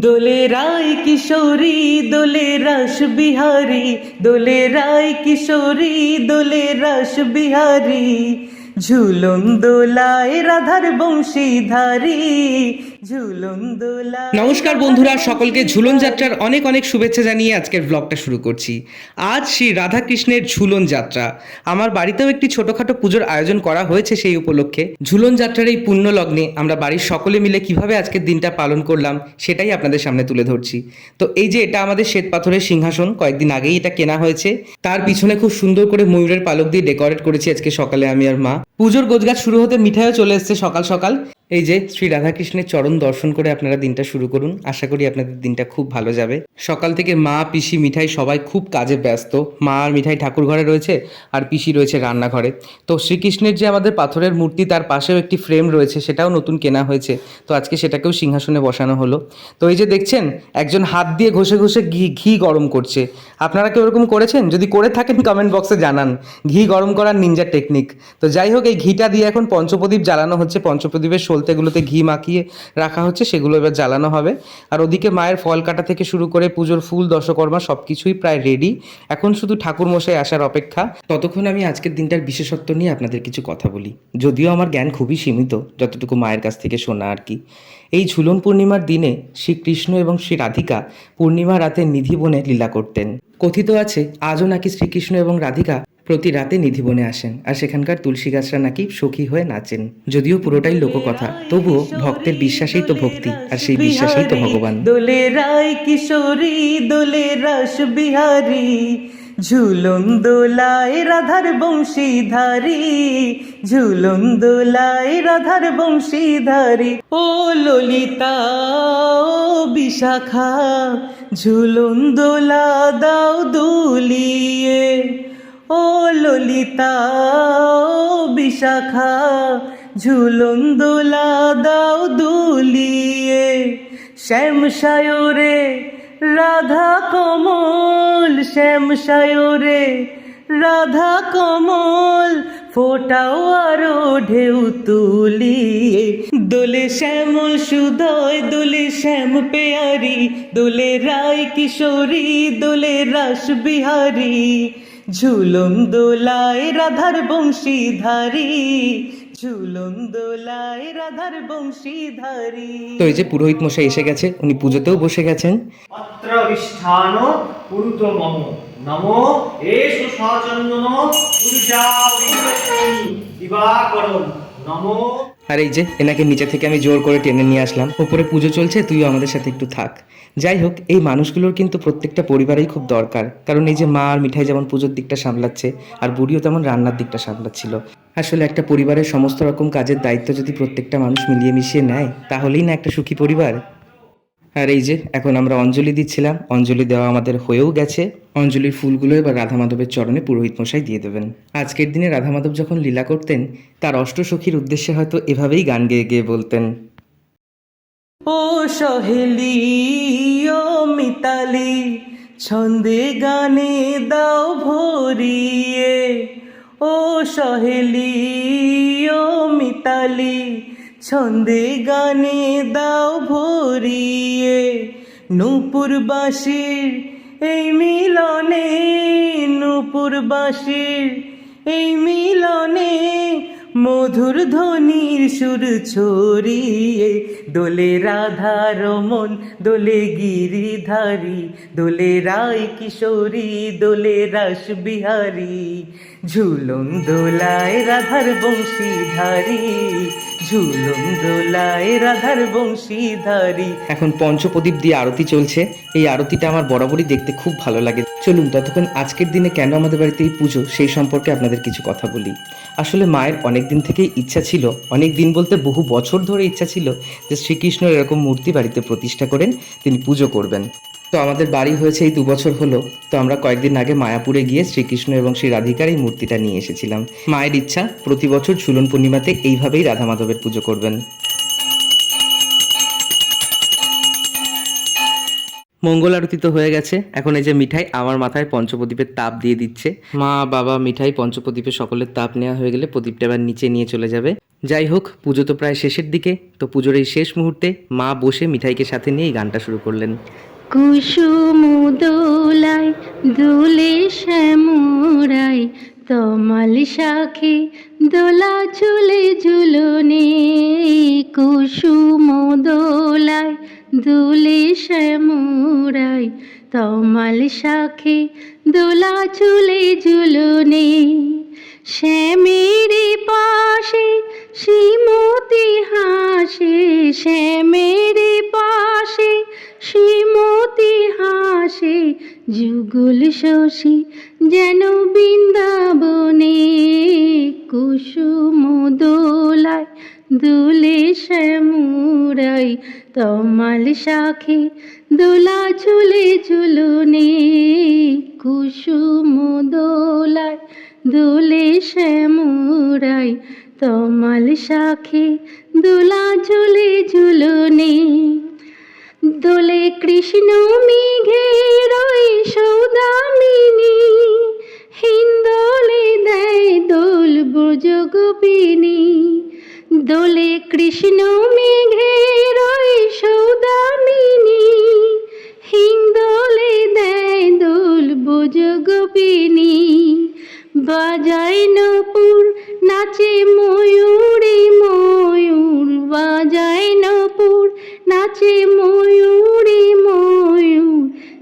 দোলে রায় কিশোরী, দোলে রস বিহারী, দোলে রায় কিশোরী, দোলে রস বিহারী। ঝুলন দোলায় রাধার বংশীধারী নমস্কার বন্ধুরা, সকলকে ঝুলন যাত্রার অনেক অনেক শুভেচ্ছা জানিয়ে আজকের ব্লগটা শুরু করছি। আজ শ্রী রাধাকৃষ্ণের ঝুলন যাত্রা। আমার বাড়িতেও একটি ছোটখাটো পুজোর আয়োজন করা হয়েছে সেই উপলক্ষে। ঝুলন যাত্রার এই পুণ্য লগ্নে আমরা বাড়ির সকলে মিলে কীভাবে আজকের দিনটা পালন করলাম, সেটাই আপনাদের সামনে তুলে ধরছি। তো এই যে এটা আমাদের শ্বেত পাথরের সিংহাসন, কয়েকদিন আগেই এটা কেনা হয়েছে। তার পিছনে খুব সুন্দর করে ময়ূরের পালক দিয়ে ডেকোরেট করেছি আজকে সকালে আমি আর মা। পুজোর গোছগাছ শুরু হতে মিঠাইও চলে এসছে সকাল সকাল। এই যে শ্রী রাধাকৃষ্ণের চরণ দর্শন করে আপনারা দিনটা শুরু করুন। আশা করি আপনাদের দিনটা খুব ভালো যাবে। সকাল থেকে মা, পিসি, মিঠাই সবাই খুব কাজে ব্যস্ত। মা আর মিঠাই ঠাকুর ঘরে রয়েছে আর পিসি রয়েছে রান্নাঘরে। তো শ্রীকৃষ্ণের যে আমাদের পাথরের মূর্তি, তার পাশেও একটি ফ্রেম রয়েছে, সেটাও নতুন কেনা হয়েছে। তো আজকে সেটাকেও সিংহাসনে বসানো হলো। তো এই যে দেখছেন, একজন হাত দিয়ে ঘষে ঘষে ঘি ঘি গরম করছে। আপনারা কেউ এরকম করেছেন? যদি করে থাকেন কমেন্ট বক্সে জানান। ঘি গরম করার নিনজা টেকনিক তো যাই হোক, এই ঘিটা দিয়ে এখন পঞ্চপ্রদীপ জ্বালানো হচ্ছে। পঞ্চপ্রদীপের সলতেগুলোতে ঘি মাখিয়ে রাখা হচ্ছে, সেগুলো এবার জ্বালানো হবে। আর ওদিকে মায়ের ফল কাটা থেকে শুরু করে পুজোর ফুল, দশকর্মা সব কিছুই প্রায় রেডি এখন শুধু ঠাকুর মশাই আসার অপেক্ষা। ততক্ষণ আমি আজকের দিনটার বিশেষত্ব নিয়ে আপনাদের কিছু কথা বলি। যদিও আমার জ্ঞান খুবই সীমিত, যতটুকু মায়ের কাছ থেকে শোনা আর কি। এই ঝুলন পূর্ণিমার দিনে শ্রীকৃষ্ণ এবং শ্রী রাধিকা পূর্ণিমা রাতে নিধি নিধিবনে লীলা করতেন। কথিত আছে, আজও নাকি শ্রীকৃষ্ণ এবং রাধিকা প্রতি রাতে নিধিবনে আসেন, আর সেখানকার তুলসী গাছরা নাকি সখী হয়ে নাচেন। যদিও পুরোটাই লোককথা, তবুও ভক্তের বিশ্বাসেই তো ভক্তি, আর সেই বিশ্বাসেই তো ভগবান। দোলে রায় কিশোরী দোলে বিহারী ঝুলন দোলায় রাধার বংশীধারী ঝুলন দোলায় রাধার বংশীধারী। ও ললিতা, ও বিশাখা ঝুলন দোলা দাও দুলিয়ে। ও ললিতা, ও বিশাখা ঝুলন দোলা দাও দুলিয়ে। শ্যাম সায়রে রাধা কমল শ্যাম সায়রে, রাধা কমল ফোটাও আরও ঢেউ তুলিয়ে। দোলে শ্যামল সুদয়, দোলে শ্যাম পেয়ারি, দোলে রায় কিশোরী, দোলে রাস বিহারী। ঝুলন দোলায় রাধার বংশীধারী ঝুলন দোলায় রাধার বংশীধারী। তো এই যে পুরোহিত মশাই এসে গেছে উনি পুজোতেও বসে গেছেন। পত্রবিষ্ঠান পুরুত মম। নমো এসু সচন্দন পূজা দিবাকরণ নমো। আর এই যে, এনাকে নিচে থেকে আমি জোর করে টেনে নিয়ে আসলাম। ওপরে পুজো চলছে, তুইও আমাদের সাথে একটু থাক। যাই হোক, এই মানুষগুলোর কিন্তু প্রত্যেকটা পরিবারেই খুব দরকার। কারণ এই যে মা আর মিঠাই যেমন পুজোর দিকটা সামলাচ্ছে, আর বুড়িও তেমন রান্নার দিকটা সামলাচ্ছিল। আসলে একটা পরিবারের সমস্ত রকম কাজের দায়িত্ব যদি প্রত্যেকটা মানুষ মিলিয়ে মিশিয়ে নেয়, তাহলেই না একটা সুখী পরিবার? আর এই যে, এখন আমরা অঞ্জলি দিচ্ছিলাম। অঞ্জলি দেওয়া আমাদের হয়েও গেছে। অঞ্জলির ফুলগুলো এবার রাধা মাধবের চরণে পুরোহিত মশাই দিয়ে দেবেন। আজকের দিনে রাধা মাধব যখন লীলা করতেন, তার অষ্টসখীর উদ্দেশ্যে হয়তো এভাবেই গান গেয়ে গেয়ে বলতেন। ও সহেলি, ও মিতালি, ছন্দে গানে দাও ভরিয়ে। ও সহেলি, ও মিতালি ছন্দে গানে দাও ভরিয়ে নূপুরবাসীর এই মিলনে, নূপুরবাসীর এই মিলনে মধুর ধ্বনির সুর ছড়িয়ে দোলে রাধা রমন, দোলে গিরিধারী, দোলে রায় কিশোরী, দোলে রাস বিহারী ঝুলন দোলায় রাধার বংশীধারী। ঝুলন দোলায় রাধার এখন পঞ্চপ্রদীপ দিয়ে আরতি চলছে। এই আরতিটা আমার বরাবরই দেখতে খুব ভালো লাগে। চলুন ততক্ষণ আজকের দিনে কেন আমাদের বাড়িতে এই পুজো, সেই সম্পর্কে আপনাদের কিছু কথা বলি। আসলে মায়ের অনেক দিন থেকেই ইচ্ছা ছিল অনেক দিন বলতে বহু বছর ধরে ইচ্ছা ছিল যে শ্রীকৃষ্ণের এরকম মূর্তি বাড়িতে প্রতিষ্ঠা করেন, তিনি পুজো করবেন। তো আমাদের বাড়ি হয়েছে এই দু বছর হলো। তো আমরা কয়েকদিন আগে মায়াপুরে গিয়ে শ্রীকৃষ্ণ এবং শ্রী রাধিকার এই মূর্তিটা নিয়ে এসেছিলাম। মায়ের ইচ্ছা, প্রতি বছর ঝুলন পূর্ণিমাতে এইভাবেই রাধা মাধবের পুজো করবেন। মঙ্গল আরতি তো হয়ে গেছে। এখন এই যে মিঠাই, আমার মাথায় পঞ্চপ্রদীপের তাপ দিয়ে দিচ্ছে। মা, বাবা, মিঠাই, পঞ্চপ্রদীপে সকলের তাপ নেওয়া হয়ে গেলে প্রদীপটা এবার নিচে নিয়ে চলে যাবে। যাই হোক, পুজো তো প্রায় শেষের দিকে। তো পুজোর এই শেষ মুহূর্তে মা বসে মিঠাইকে সাথে নিয়ে এই গানটা শুরু করলেন। কুসুম দোলায় দোলে শ্যামরাই তমাল শাখে দোলা চলে ঝুলনে কুসুম দোলায় দোলে শ্যামরাই তমাল শাখে দোলা চলে ঝুলনে শ্যামের পাশে শ্রীমতি হাসে শ্যামের পাশে শ্রীমতী হাসে, যুগল শশী যেন বৃন্দাবনে কুসুম দোলায় দুলে শ্যামুরাই তমাল শাখে দোলা ঝুলে ঝুলনে কুসুম দোলায় দোলে শ্যামুরাই তমাল শাখে দোলা ঝুলে ঝুলনে দোলে কৃষ্ণ মেঘে রই সৌদামিনী। হিন্দোলে দেয় দোল ব্রজ গোপিনী। দোলে কৃষ্ণ মেঘের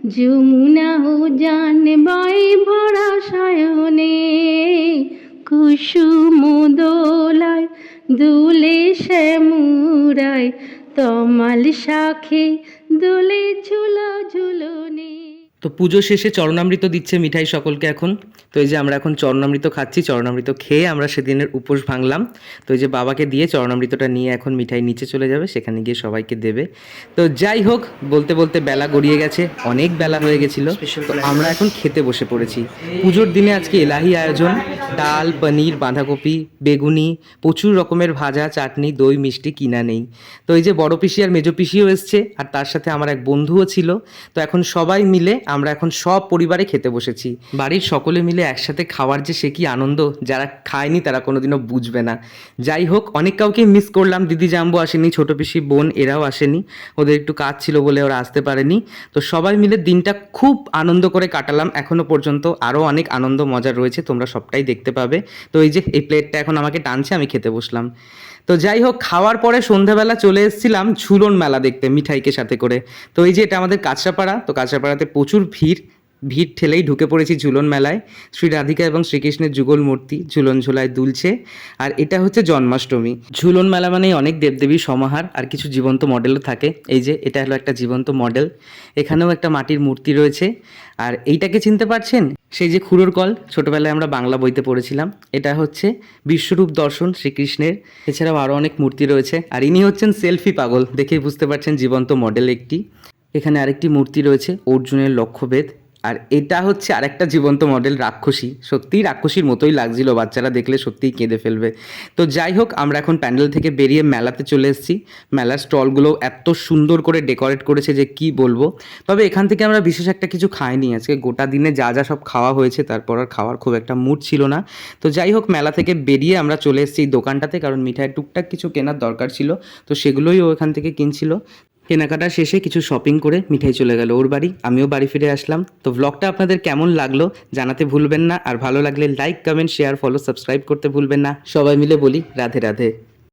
যমুনা জান বয় ভরা সায়নে কুসুম দোলায় দুলে শ্যামুরায় তমাল শাখে দোলে ঝুলা ঝুলনে। তো পুজো শেষে চরণামৃত দিচ্ছে মিঠাই সকলকে এখন। তো এই যে আমরা এখন চরণামৃত খাচ্ছি চরণামৃত খেয়ে আমরা সেদিনের উপোস ভাঙলাম। তো এই যে বাবাকে দিয়ে চরণামৃতটা নিয়ে এখন মিঠাই নিচে চলে যাবে সেখানে গিয়ে সবাইকে দেবে। তো যাই হোক বলতে বলতে বেলা গড়িয়ে গেছে অনেক বেলা হয়ে গেছিল। তো আমরা এখন খেতে বসে পড়েছি। পুজোর দিনে আজকে এলাহি আয়োজন ডাল পনির বাঁধাকপি বেগুনি প্রচুর রকমের ভাজা চাটনি দই মিষ্টি কিনা নেই। তো এই যে বড় পিসি আর মেজো পিসিও এসছে আর তার সাথে আমার এক বন্ধুও ছিল। তো এখন সবাই মিলে আমরা এখন সব পরিবারে খেতে বসেছি। বাড়ির সকলে মিলে একসাথে খাওয়ার যে সে কি আনন্দ, যারা খায়নি তারা কোনোদিনও বুঝবে না। যাই হোক, অনেক কাউকে মিস করলাম। দিদি জাম্বু আসেনি, ছোট পিসি বোন এরাও আসেনি। ওদের একটু কাজ ছিল বলে ওরা আসতে পারেনি। তো সবাই মিলে দিনটা খুব আনন্দ করে কাটালাম। এখনও পর্যন্ত আরও অনেক আনন্দ, মজা রয়েছে, তোমরা সবটাই দেখতে পাবে। তো এই যে, এই প্লেটটা এখন আমাকে টানছে, আমি খেতে বসলাম। তো যাই হোক খাওয়ার পরে সন্ধ্যাবেলা চলে এসেছিলাম ঝুলন মেলা দেখতে, মিঠাইকে সাথে করে। তো এই যে এটা আমাদের কাঁচরাপাড়া, তো কাঁচরাপাড়াতে প্রচুর ভিড়। ভিড় ঠেলেই ঢুকে পড়েছি ঝুলন মেলায়। শ্রী রাধিকা এবং শ্রীকৃষ্ণের যুগল মূর্তি ঝুলন ঝুলায় দুলছে। আর এটা হচ্ছে জন্মাষ্টমী। ঝুলন মেলা মানেই অনেক দেবদেবীর সমাহার আর কিছু জীবন্ত মডেলও থাকে। এই যে, এটা হলো একটা জীবন্ত মডেল। এখানেও একটা মাটির মূর্তি রয়েছে। আর এইটাকে চিনতে পারছেন? সেই যে খুরোর কল, ছোটবেলায় আমরা বাংলা বইতে পড়েছিলাম। এটা হচ্ছে বিশ্বরূপ দর্শন শ্রীকৃষ্ণের। এছাড়াও আরও অনেক মূর্তি রয়েছে। আর ইনি হচ্ছেন সেলফি পাগল। দেখেই বুঝতে পারছেন জীবন্ত মডেল একটি। এখানে আরেকটি মূর্তি রয়েছে, অর্জুনের লক্ষ্যভেদ। আর এটা হচ্ছে আরেকটা জীবন্ত মডেল রাক্ষসী। সত্যিই রাক্ষসীর মতোই লাগছিল, বাচ্চারা দেখলে সত্যিই কেঁদে ফেলবে। তো যাই হোক, আমরা এখন প্যান্ডেল থেকে বেরিয়ে মেলাতে চলে এসেছি। মেলার স্টলগুলো এত সুন্দর করে ডেকোরেট করেছে যে কি বলব। তবে এখান থেকে আমরা বিশেষ একটা কিছু খাইনি। আজকে গোটা দিনে যা যা সব খাওয়া হয়েছে, তারপর আর খাওয়ার খুব একটা মুড ছিল না। তো যাই হোক, মেলা থেকে বেরিয়ে আমরা চলে এসেছি দোকানটাতে, কারণ মিঠাই টুকটাক কিছু কেনার দরকার ছিল। তো সেগুলোই ও এখান থেকে কিনছিল। কেনাকাটা শেষে কিছু শপিং করে মিঠাই চলে গেল ওর বাড়ি। আমিও বাড়ি ফিরে আসলাম। তো ব্লগটা আপনাদের কেমন লাগল জানাতে ভুলবেন না। আর ভালো লাগলে like comment share follow subscribe করতে ভুলবেন না। সবাই মিলে বলি, রাধে রাধে।